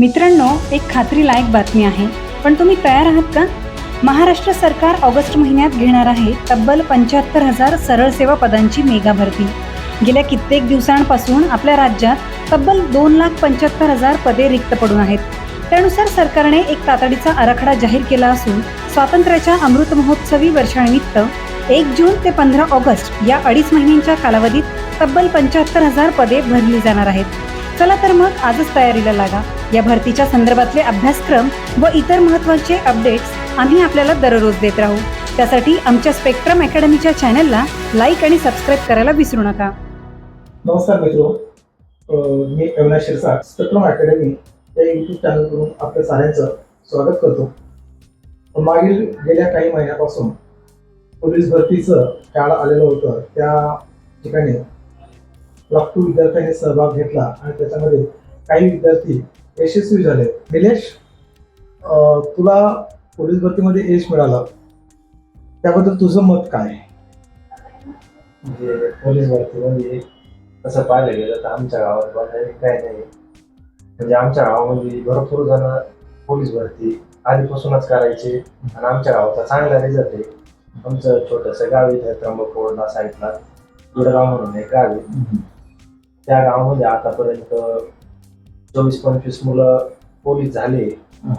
मित्रांनो एक खात्रीलायक बातमी आहे. पण तुम्ही तयार आहात का? महाराष्ट्र सरकार ऑगस्ट महिन्यात घेणार आहे तब्बल पंच्याहत्तर हजार सरळ सेवा पदांची मेगा भरती. गेल्या कित्येक दिवसांपासून आपल्या राज्यात तब्बल दोन लाख पंच्याहत्तर हजार पदे रिक्त पडून आहेत. त्यानुसार सरकारने एक तातडीचा आराखडा जाहीर केला असून स्वातंत्र्याच्या अमृत महोत्सवी वर्षानिमित्त एक जून ते पंधरा ऑगस्ट या अडीच महिन्यांच्या कालावधीत तब्बल पंच्याहत्तर हजार पदे भरली जाणार आहेत. चला तर मग आजच तयारीला लागा. या भरतीच्या संदर्भातले अभ्यासक्रम व इतर महत्त्वाचे अपडेट्स आम्ही आपल्याला दररोज देत राहू. त्यासाठी आमच्या स्पेक्ट्रम अकॅडमीच्या चॅनलला लाईक आणि सबस्क्राईब करायला विसरू नका. नमस्कार मित्र. मी अविनाश शिरसा स्पेक्ट्रम अकॅडमी या यूट्यूब चॅनलकडून आपल्या साऱ्यांचं स्वागत करतो. मागील गेल्या काही महिन्यापासून पोलीस भरतीचं काळ आलेलं होतं. त्या ठिकाणी लाखो विद्यार्थ्यांनी सहभाग घेतला आणि त्याच्यामध्ये काही विद्यार्थी यशस्वी झाले. निलेश तुला पोलीस भरतीमध्ये यश मिळालं. त्याबद्दल तुझं मत काय? म्हणजे पोलीस भरतीमध्ये तसं पाहायला गेलं तर आमच्या गावात बघायला काय नाही. म्हणजे आमच्या गावामध्ये भरपूर जण पोलीस भरती आधीपासूनच करायचे आणि आमच्या गावाचा चांगला रिझल्ट आहे. आमचं छोटंसं गाव इथे त्र्यंबकोडला साईडला गुडगाव म्हणून एक गाव आहे. त्या गावामध्ये आतापर्यंत चोवीस पंचवीस मुलं पोलीस झाले.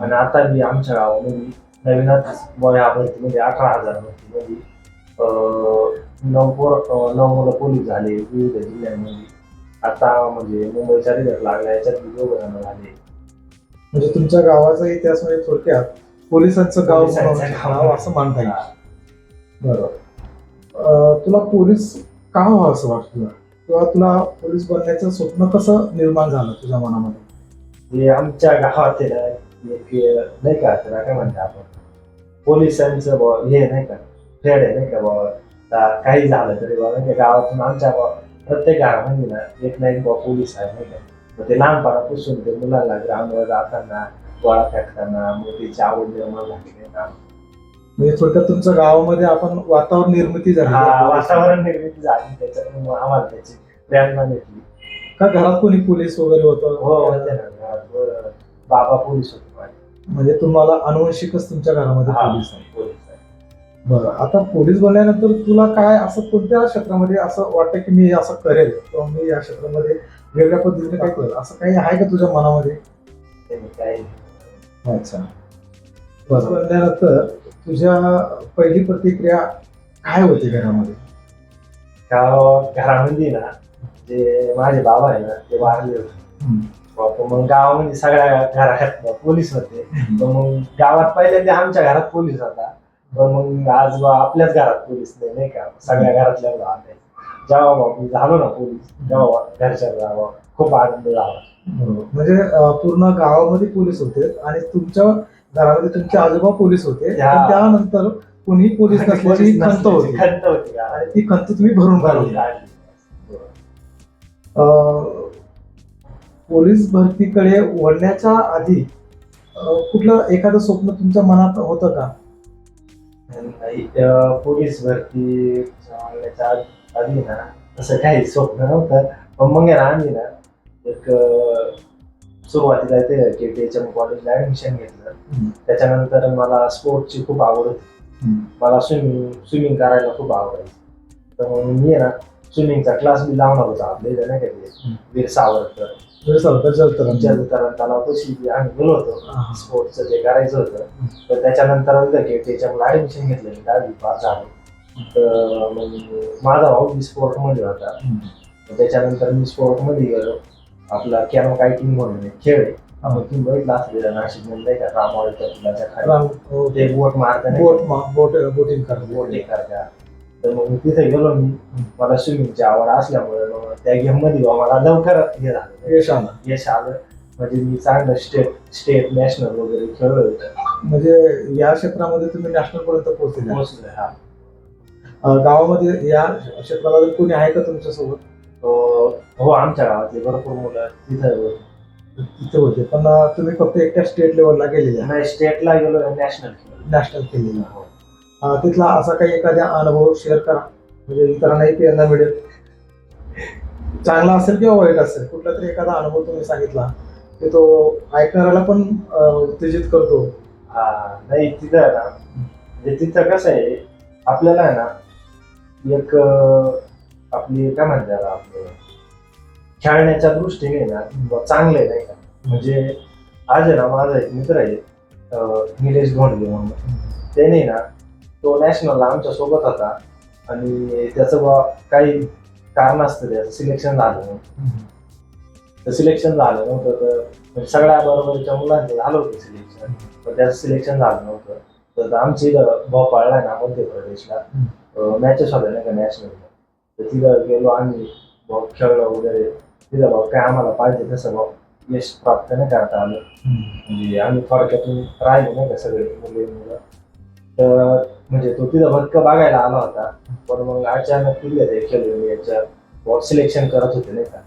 आणि आता बी आमच्या गावामध्ये नवीनच ह्या भरतीमध्ये अठरा हजार भरतीमध्ये नऊ पोर नऊ मुलं पोलीस झाले विविध जिल्ह्यांमध्ये. आता म्हणजे मुंबईचा रिझल्ट लागला याच्यात दोघं जण झाले. म्हणजे तुमच्या गावाचा इतिहास म्हणजे थोडक्यात पोलिसांचं गाव पोलिसांचं गाव. असं मानता येईल. बरोबर. तुला पोलीस का व्हावं असं वाटतं? किंवा तुला पोलीस बनण्याचं स्वप्न कसं निर्माण झालं तुझ्या मनामध्ये? हे आमच्या गावात आहे. ना, एक नाही का त्याला काय म्हणते आपण? पोलिसांचं बुवा हे नाही का फ्रेड आहे नाही का बाबा काही झालं तरी बाबा नाही का गावातून आमच्या बुवा प्रत्येक गावामध्ये ना एक ना एक बुवा पोलीस आहे नाही का. मग ते लहानपणापासून ते मुलांना ग्राउंडवर जाताना गोळा फेकताना मग त्याची आवड निर्माण झाली नाही का म्हणजे थोडक्यात तुमच्या गावामध्ये आपण वातावरण निर्मिती झाली. हा वातावरण निर्मिती झाली त्याच्यात मग आम्हाला त्याची प्रेरणा भेटली. का घरात कोणी पोलीस वगैरे हो होतं होते ना. घरात, बाबा पोलीस होते माझे. म्हणजे तुम्हाला अनुवंशिकच तुमच्या घरामध्ये हा, पोलीस आहे. पोलीस आहे. बरं आता पोलीस बनल्यानंतर तुला काय असं कोणत्या क्षेत्रामध्ये असं वाटतं की मी असं करेल? किंवा मी या क्षेत्रामध्ये वेगळ्या पद्धतीने काय करेल? असं काही आहे का तुझ्या मनामध्ये? काही अच्छा. बरं बनल्यानंतर तुझ्या पहिली प्रतिक्रिया काय होती घरामध्ये? गाव घरामध्ये ना जे माझे बाबा आहे ना ते वारले होते. मग गावामध्ये सगळ्या घरात पोलीस होते. मग गावात पहिल्यांदा आमच्या घरात पोलीस होता. पण मग आज बा आपल्याच घरात पोलीस नाही नाही का? सगळ्या घरातल्या गावात जेव्हा बा मी झालो ना पोलीस तेव्हा घरच्या गावा खूप आनंद झाला. बरोबर. म्हणजे पूर्ण गावामध्ये पोलीस होते आणि तुमच्या घरामध्ये तुमचे आजोबा पोलीस होते. त्यानंतर कोणी पोलीस नसल्याची खंत होती. खंत होती. आणि ती खंत तुम्ही भरून काढली. अं, पोलीस भरतीकडे वळण्याच्या आधी कुठलं एखादं स्वप्न तुमच्या मनात होतं का? नाही पोलीस भरती आधी ना तसं काही स्वप्न नव्हतं. पण मग ना आम्ही ना एक सुरुवातीला ते के टी एच एम कॉलेजला ऍडमिशन घेतलं. त्याच्यानंतर मला स्पोर्टची खूप आवड होती. मला स्विमिंग स्विमिंग करायला खूप आवडायची तर मग मी ना स्विमिंगचा क्लास बी लावणार होता आपल्या इथं नाही का ते? हम्म. वीर सावरकर. जलतरण. तलावापाशी बी आम्ही गेलो होतो. स्पोर्टचं जे करायचं होतं तर त्याच्यानंतर के त्याच्यामुळे ऍडमिशन घेतलं मी दहावी पास झालो. तर मग माझा भाऊ बी स्पोर्टमध्ये होता. त्याच्यानंतर मी स्पोर्टमध्ये गेलो. आपला कॅनो कायटिंग म्हणून खेळ आहे. तुम्ही बघितला असलेला नाशिकमध्ये का रामवाडीच्या पुलाच्या खाली. हो, ते बोट मारताना बोट मा- बोट बोटिंग करते बोटिंग करत्या तर मग मी तिथे गेलो मी मला स्विमिंगची आवड असल्यामुळे मग त्या गेममध्ये बुवा मला लवकर हे झालं. यश आलं. यश आलं. म्हणजे मी चांगलं स्टेट स्टेट नॅशनल वगैरे खेळलो होतो म्हणजे या क्षेत्रामध्ये तुम्ही नॅशनल पर्यंत पोहोचले पोहोचलोय हा. गावामध्ये या क्षेत्राला जर कोणी आहे का तुमच्यासोबत तो हो आमच्या गावातले भरपूर मुलं तिथं. तिथे होते. पण तुम्ही फक्त एकट्या स्टेट लेवलला गेलेले नाही स्टेटला गेलो नॅशनल नॅशनल केलेलं. अं, तिथला असा काही एखादा अनुभव शेअर करा. म्हणजे इतरांनाही प्रेरणा मिळेल. चांगला असेल किंवा वाईट असेल कुठला तरी एखादा अनुभव तुम्ही सांगितला की तो ऐकणाऱ्याला पण उत्तेजित करतो. हा नाही तिथं आहे ना म्हणजे तिथं कसं आहे आपल्याला आहे ना एक आपली काय म्हणते आपलं खेळण्याच्या दृष्टीने ना चांगलं आहे नाही का? म्हणजे आज आहे ना माझा एक मित्र आहे निलेश धोंडगे म्हणून. त्याने ना तो नॅशनलला आमच्यासोबत होता. आणि त्याचं बा काही कारण असतं त्याचं. सिलेक्शन झालं नाही. तर सिलेक्शन झालं नव्हतं तर सगळ्या बरोबरच्या मुलांचं झालं होतं सिलेक्शन पण त्याचं सिलेक्शन झालं नव्हतं. तर आमच्या इथं भोपाळला आहे ना मध्य प्रदेशला. मॅचेस होत्या नाही का नॅशनल तर तिथं गेलो आम्ही. भाऊ खेळलो वगैरे. तिथं भाऊ काय आम्हाला पाहिजे तसं भाऊ यश प्राप्त नाही करता आलं. म्हणजे आम्ही थोडक्यातून राहिलो नाही का सगळे मुले मुलं तर म्हणजे तो तिथं भटका बघायला आला होता. पण मग अचानक तिथल्या ते खेळलो इंडियाच्या सिलेक्शन करत होते नाही का?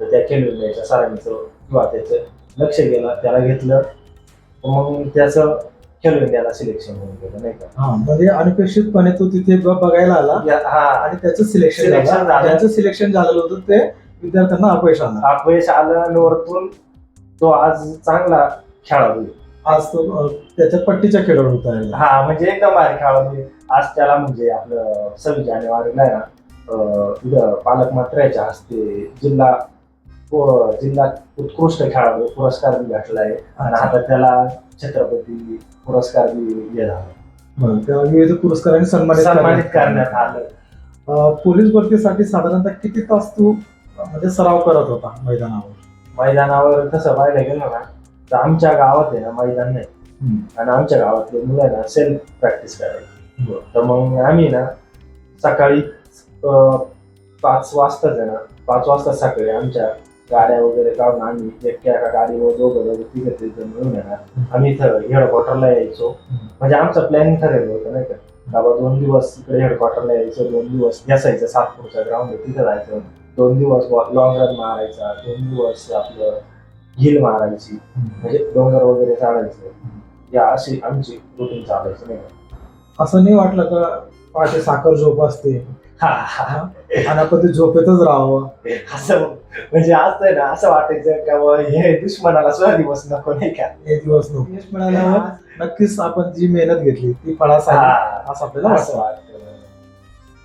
तर त्या खेळलो इंडियाच्या सरांचं किंवा त्याचं लक्ष गेलं त्याला घेतलं. मग त्याचं खेळलो इंडियाला सिलेक्शन होऊन गेलं नाही का? हा म्हणजे अनपेक्षितपणे तो तिथे बघायला आला. या- हा. आणि त्याचं सिलेक्शन. ज्यांचं सिलेक्शन झालेलं होतं ते विद्यार्थ्यांना अपयश आलं. अपयश आलं आणि वरतून तो आज चांगला खेळाडू. आज तो त्याच्या पट्टीच्या खेळाडू होता हा म्हणजे एकदम भारी खेळाडू आहे. आज त्याला म्हणजे आपलं सव्वीस जानेवारीला आहे ना अं, इथं पालकमंत्र्याच्या हस्ते जिल्हा व जिल्हा उत्कृष्ट खेळाडू पुरस्कार बी भेटलाय. आणि आता त्याला छत्रपती पुरस्कार बी हे झाला बरं, त्या विविध पुरस्कारांनी सन्मानित सन्मानित करण्यात आलं. अं, पोलीस भरतीसाठी साधारणतः किती तास तू म्हणजे सराव करत होता मैदानावर? मैदानावर तसं पाहायला गेलं ना तर आमच्या गावात आहे ना मैदान नाही. आणि आमच्या गावातले मुलं आहे ना सेल्फ प्रॅक्टिस करायची. तर मग आम्ही ना सकाळी पाच वाजताच आहे ना पाच वाजता सकाळी आमच्या गाड्या वगैरे काढून आम्ही एकट्या एका गाडीवर दोघं दोघं तिघं तिघं मिळून ना आम्ही इथं हेडक्वार्टरला यायचो. म्हणजे आमचं प्लॅनिंग ठरलेलं होतं नाही का? बाबा दोन दिवस इकडे हेडक्वार्टरला यायचं दोन दिवस घ्यासायचं सातपूरचा ग्राउंड आहे तिथं जायचं. दोन दिवस लॉंग रन मारायचा दोन दिवस आपलं हिल मारायची म्हणजे डोंगर वगैरे चालायचं. या अशी आमची रुटीन चालायची नाही का? असं नाही वाटलं का पहाटे साखर झोप असते? हा, हा. आणि आपण ते झोपेतच राहावं. असं म्हणजे आज ना असं वाटायचं का हे दुश्मनाला सुद्धा दिवस नको नाही का? हे दिवस नको. मिळाल्यावर नक्कीच आपण जी मेहनत घेतली ती फळास हा, असं आपल्याला असं वाटतं.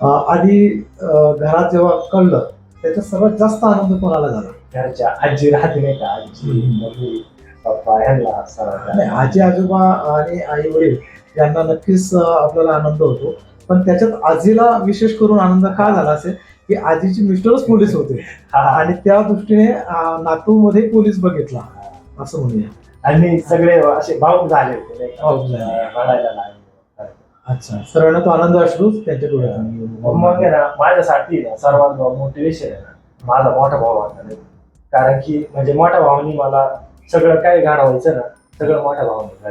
आधी घरात जेव्हा कळलं त्याच्यात सर्वात जास्त आनंद कोणाला झाला? घरच्या आजी राहते नाही का? आजी. मम्मी पप्पा ह्यांना आजी आजोबा आणि आई वडील यांना नक्कीच अं, आपल्याला आनंद होतो. पण त्याच्यात आजीला विशेष करून आनंद का झाला असेल? की आजीची मिस्टरच पोलीस होते. हा, आणि त्या दृष्टीने नातू मध्ये पोलीस बघितला. असं म्हणूया. आणि सगळे असे भाऊक झाले होते नाही का? भावूक झाले. रडायला लागले. अच्छा. सर्वांना तो आनंद अश्रूच त्यांच्या मग डोळ्यात आहे ना माझ्यासाठी ना सर्वात मोटिवेशन आहे ना माझा मोठा भाऊ नाही कारण की म्हणजे मोठ्या भावानी मला सगळं काय घडवायचं ना सगळं मोठ्या भावाने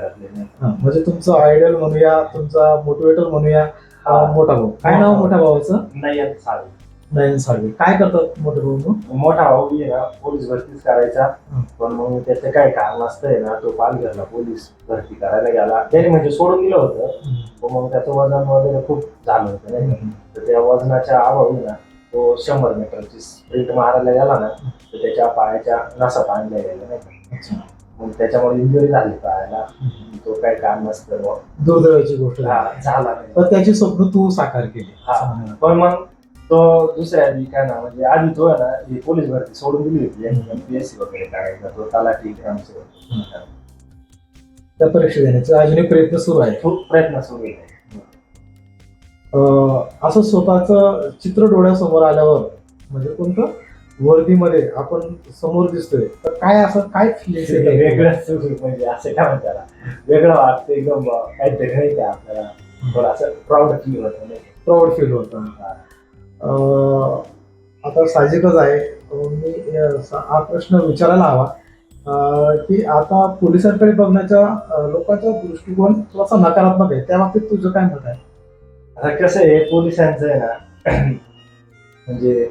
हा, म्हणजे तुमचं आयडल म्हणूया तुमचा मोटिवेटर म्हणूया मोठा भाऊ. काय नाव मोठ्या भावाचं? नाही आता चालेल नयन साळवे काय करतात मोठे भाऊ मग? मोठा भाऊ आहे ना पोलीस भरतीच करायचा. हं. पण मग त्याचं काय कारण असतंय ना तो पालघरला पोलीस भरती करायला गेला. त्याने म्हणजे सोडून दिलं होतं. पण मग त्याचं वजन वगैरे खूप झालं होतं नाही का? तर त्या वजनाच्या अभावी ना तो शंभर मीटरची स्प्रिंट मारायला गेला ना तर त्याच्या पायाच्या नसा ताणल्या गेल्या नाही का? अच्छा. मग त्याच्यामुळे इंजुरी झाली पायाला तो काय काम नसतं. बुवा. दुर्दैवाची गोष्ट झाली. हा, झाला नाही. तर त्याची स्वप्न तू साकार केली. हा. पण मग तो दुसऱ्या आधी काय ना म्हणजे आधी तो आहे ना ही पोलीस भरती सोडून दिली होती एमपीएससी वगैरे करायचा तो तलाठी ग्रामसेवक. त्या परीक्षा देण्याचे अजूनही प्रयत्न सुरू आहे. खूप प्रयत्न सुरू आहे. अं, असं स्वतःच चित्र डोळ्यासमोर आल्यावर म्हणजे कोणतं? वर्दीमध्ये आपण समोर दिसतोय. तर काय असं काय फिलिंग वेगळं सुरू म्हणजे असं काय म्हणतात त्याला? वेगळं वाटतं एकदम बुवा, काहीतरी नाही का आपल्याला. थोडं असं प्राऊड फील होतं. नाही का? प्राऊड फील होतं आता साहजिकच आहे. मी हा प्रश्न विचारायला हवा. की आता पोलिसांकडे बघण्याचा अं, लोकांचा दृष्टिकोन थोडासा नकारात्मक आहे. त्या बाबतीत तुझं काय मत आहे? आता कसं आहे पोलिसांचं आहे ना म्हणजे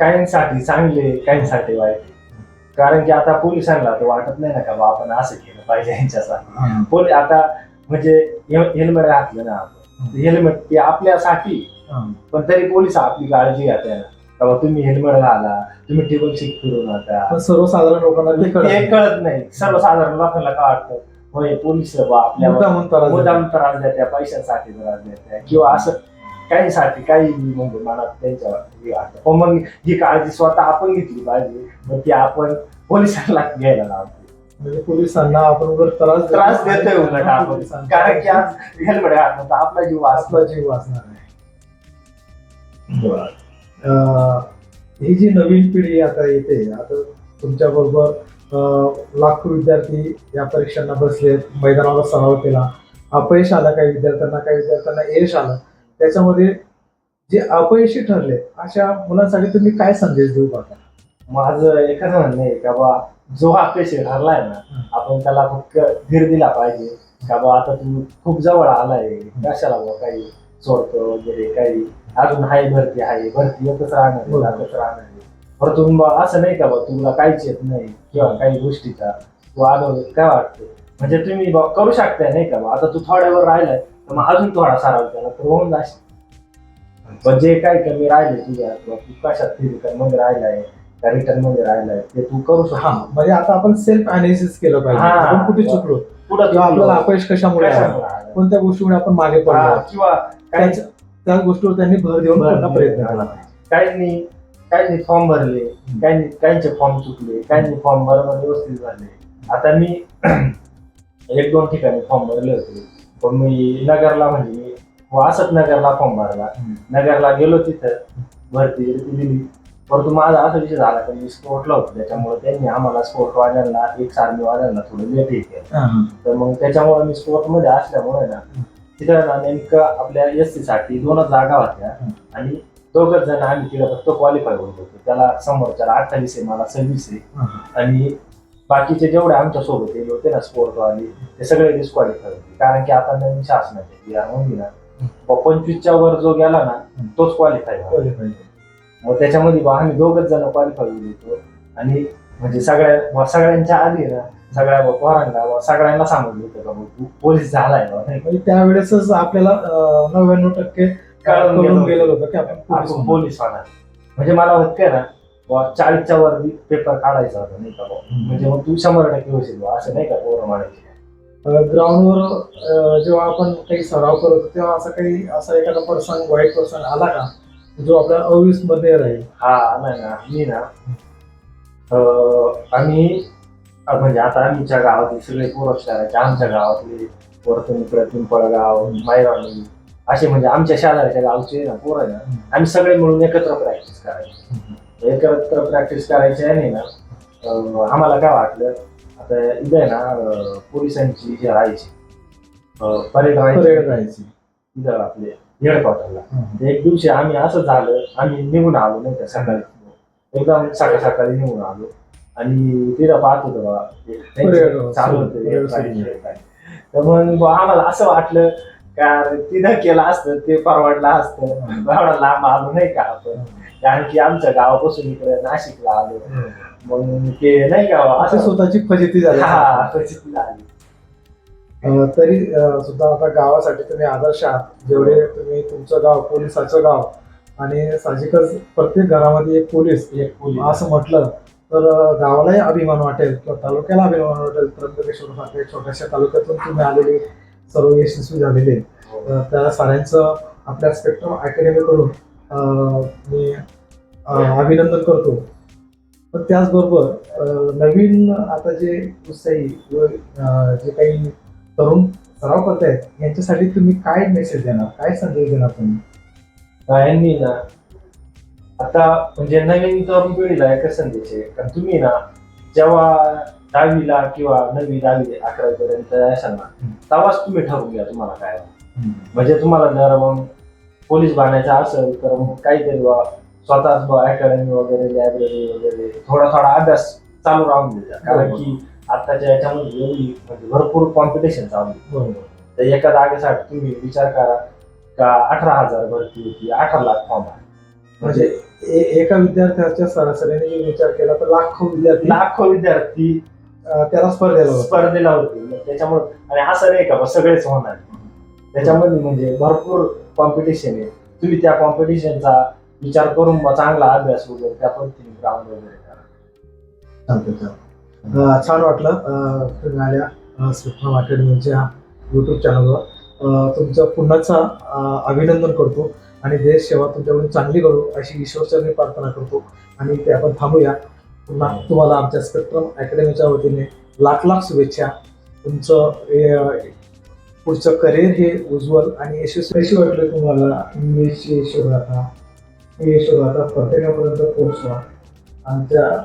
काहींसाठी चांगले काहींसाठी वाईट. कारण की आता पोलिसांना तर वाटत नाही ना का बा आपण असं केलं पाहिजे यांच्यासाठी. पोली आता म्हणजे हेल्मेट घातलं ना आपण. हेल्मेट ते आपल्यासाठी. पण तरी पोलीस आपली काळजी घेते ना बाबा तुम्ही हेल्मेट घाला तुम्ही टेबल सीट फिरू नका पण सर्वसाधारण लोकांना ते कळत नाही. सर्वसाधारण लोकांना काय वाटतं होय पोलीस बा आपल्या. मुद्दाम त्रास देत्या पैशांसाठी त्रास देत्या. किंवा असं काहीसाठी काही म्हणजे मनात त्यांच्या हे पण मग ही काळजी स्वतः आपण घेतली पाहिजे मग ती आपण पोलिसांना घ्यायला लावतो. म्हणजे पोलिसांना आपण त्रास. त्रास देतोय. उलट आपण. कारण की आज हेल्मेट घालणं तर आपला जीव वाचला जीव वाचणार ही जी नवीन पिढी आता येते आता तुमच्या बरोबर लाखो विद्यार्थी या परीक्षांना बसलेत मैदानावर सराव केला. अपयश आलं काही विद्यार्थ्यांना काही विद्यार्थ्यांना यश आलं. त्याच्यामध्ये जे अपयशी ठरले अशा मुलांसाठी तुम्ही काय संदेश देऊ पाहता माझं एकच म्हणणं आहे का बा जो पेशंट ठरलाय ना आपण त्याला फक्त धीर दिला पाहिजे. का बा आता तू खूप जवळ आलाय कशाला काही? सोडतो वगैरे काही. अजून हाय भरती आहे. भरती येतच राहणार आहे. जातच राहणार आहे. परंतु बा असं नाही का बा तुला काहीच येत नाही किंवा काही गोष्टीचा. तू आलो काय वाटतं? म्हणजे तुम्ही बा करू शकताय नाही का बा? आता तू थोड्यावर राहिलाय तर मग अजून थोडा सराव केला तर होऊन जाशील पण जे काही कमी राहिले तुझ्या किंवा तू कशात फिजिकलमध्ये राहिलाय का रिटर्नमध्ये राहिलाय ते तू करू हा शकतो म्हणजे आता आपण सेल्फ अनालिसिस केलं पाहिजे. हा. आपण कुठे चुकलो? पुढं किंवा आपल्याला अपयश कशामुळे आलं? कशामुळे आलं? कोणत्या गोष्टीमुळे आपण मागे पडलो? किंवा काही त्या गोष्टीवर त्यांनी भर देऊन पुन्हा प्रयत्न केला. काहींनी काहींनी फॉर्म भरले काहींनी काहींचे फॉर्म चुकले काहींनी फॉर्म बरोबर व्यवस्थित भरले आता मी एक दोन ठिकाणी फॉर्म भरले होते. पण मी नगरला म्हणजे मी असंच नगरला फॉर्म भरला. नगरला गेलो तिथं. भरती दिली. परंतु माझा असा विषय झाला की मी स्पोर्टला होतो त्याच्यामुळे त्यांनी आम्हाला स्पोर्ट वाजायला एक आर्मी वाजायला थोडं लेट केलं. हा. तर मग त्याच्यामुळे मी स्पोर्टमध्ये असल्यामुळे ना तिथं ना नेमकं आपल्या एस सी साठी दोनच जागा होत्या आणि दोघच जण आम्ही तिला फक्त क्वालिफाय होत होतो त्याला समोरच्याला अठ्ठावीस आहे मला सव्वीस आहे. आणि बाकीचे जेवढे आमच्यासोबत येले होते ना स्पोर्टवाले ते सगळे डिस्क्वालिफाय होते कारण की आता नवीन शासनाचे ना. पंचवीसच्या वर जो गेला ना तोच क्वालिफाय. मग त्याच्यामध्ये बा आम्ही दोघच जण क्वालिफाय होतो आणि म्हणजे सगळ्या सगळ्यांच्या आधी ना सगळ्या पोरांना सगळ्यांना सांगितलं होतं का तू पोलीस झालाय? म्हणजे त्यावेळेसच आपल्याला नव्याण्णव टक्के कळून कळून गेलं गेलेलं होतं की आपण पोलीस होणार. म्हणजे मला होते ना चाळीसच्या वर पेपर काढायचा होता नाही का. म्हणजे मग तू शंभर टक्के होशील असं नाही का पोरं म्हणायचे ग्राउंडवर जेव्हा आपण काही सराव करत तेव्हा असं काही असा एखादा प्रसंग वाईट प्रसंग आला का जो आपल्या अविस्मरणीय राहील. हा नाही ना मी ना अं, आम्ही अं, म्हणजे आता आमच्या गावातले सगळे पोरं करायचे आमच्या गावातले वर्तन इकडे पिंपळगाव मायराणी असे म्हणजे आमच्या शेजारच्या गावचे ना पोरं आहे ना आम्ही सगळे मिळून एकत्र प्रॅक्टिस करायचे. एकत्र प्रॅक्टिस करायची आहे ना अं, आम्हाला काय वाटलं आता इथे आहे ना अं, पोलिसांची हे राहायची अं, परेड राहायची. परेड राहायची. इथं आपले हेडक्वार्टरला. एक दिवशी आम्ही असं झालं आम्ही निघून आलो नाही का सकाळी एकदम सकाळ सकाळी निघून आलो. आणि तिथं पाहत होतो बा एक परेड त्यांचं चालू होतं. तर मग आम्हाला असं वाटलं का तिथं केलं असतं ते परवडलं असतं. एवढा लांब आलो नाही का आपण. कारण की आमच्या गावापासून इकडे नाशिकला आलो. मग ते नाही का असं स्वतःची फजिती झाली. हा परिस्थिती झाली. तरी सुद्धा आता गावासाठी तुम्ही आदर्श आहात. जेवढे तुम्ही तुमचं गाव पोलिसाचं गाव आणि साहजिकच प्रत्येक घरामध्ये एक पोलीस एक पोलीस. असं म्हटलं तर गावालाही अभिमान वाटेल किंवा तालुक्याला अभिमान वाटेल. त्र्यंबकेश्वर सारख्या छोट्याशा तालुक्यातून तुम्ही आलेले सर्व यशस्वी झालेले अं, त्या साऱ्यांचं आपल्या स्पेक्ट्रम अकॅडमीकडून मी अं, अभिनंदन करतो. पण त्याचबरोबर नवीन आता जे उत्साही जे काही तरुण सराव करतायत यांच्यासाठी तुम्ही काय मेसेज देणार? काय संदेश देणार तुम्ही? यांनी ना. आता म्हणजे नवीन तरुण पिढीला एकच संदेश आहे. कारण तुम्ही ना जेव्हा दहावीला किंवा नववी दहावी अकरावी पर्यंत असाल ना तेव्हाच तुम्ही ठरवून घ्या तुम्हाला काय. म्हणजे तुम्हाला जर मग पोलीस बनायचं असेल तर मग काहीतरी बा स्वतःच अकॅडमी वगैरे लायब्ररी वगैरे थोडा थोडा अभ्यास चालू राहून द्या कारण की आताच्या याच्यामध्ये एवढी म्हणजे भरपूर कॉम्पिटिशन चालू आहे. बरोबर. तर एका जागेसाठी तुम्ही विचार करा का अठरा हजार भरती होती अठरा लाख फॉर्म आहे म्हणजे ए- एका विद्यार्थ्याच्या सरासरीने जर विचार केला तर लाखो विद्यार्थी लाखो विद्यार्थी अं, त्याला स्पर्धेला होते. स्पर्धेला होते. मग त्याच्यामुळे आणि असं नाही का? बा सगळेच होणार. त्याच्यामध्ये म्हणजे भरपूर कॉम्पिटिशन आहे. तुम्ही त्या कॉम्पिटिशनचा विचार करून मग चांगला अभ्यास वगैरे त्या पद्धतीने ग्राउंड वगैरे करा. चालतंय. छान वाटलं अं, तुम्ही आल्या अकॅडमीच्या यूट्यूब चॅनलवर तुमचं पुन्हाचा अभिनंदन करतो आणि देश सेवा तुमच्याकडून चांगली करू अशी ईश्वरचरणी प्रार्थना करतो. आणि ते आपण थांबूया. पुन्हा तुम्हाला आमच्या स्पेक्ट्रम अकॅडमीच्या वतीने लाख लाख शुभेच्छा. तुमचं हे, पुढचं करिअर हे उज्ज्वल आणि यशस्वी कशी वाटलं तुम्हाला. इंग्लिश यशोगाथा ही यशोगाथा प्रत्येकापर्यंत पोहोचवा. आमच्या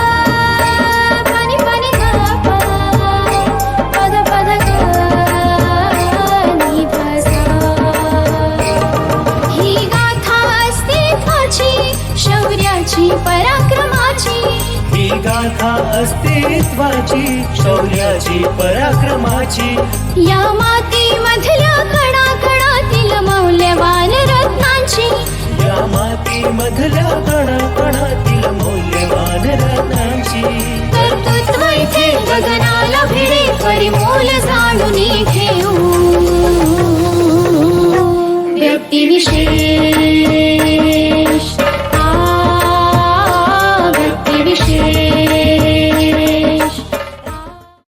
गाथा अस्तित्वाची शौर्याची पराक्रमाची. या माती मधल्या कडा कणातील मौल्यवान रत्नांची. या माती मधल्या कडा मौल्यवान रत्नांची. गगनाला भिडे परिमोल जाणून घेऊ व्यक्तिविषयी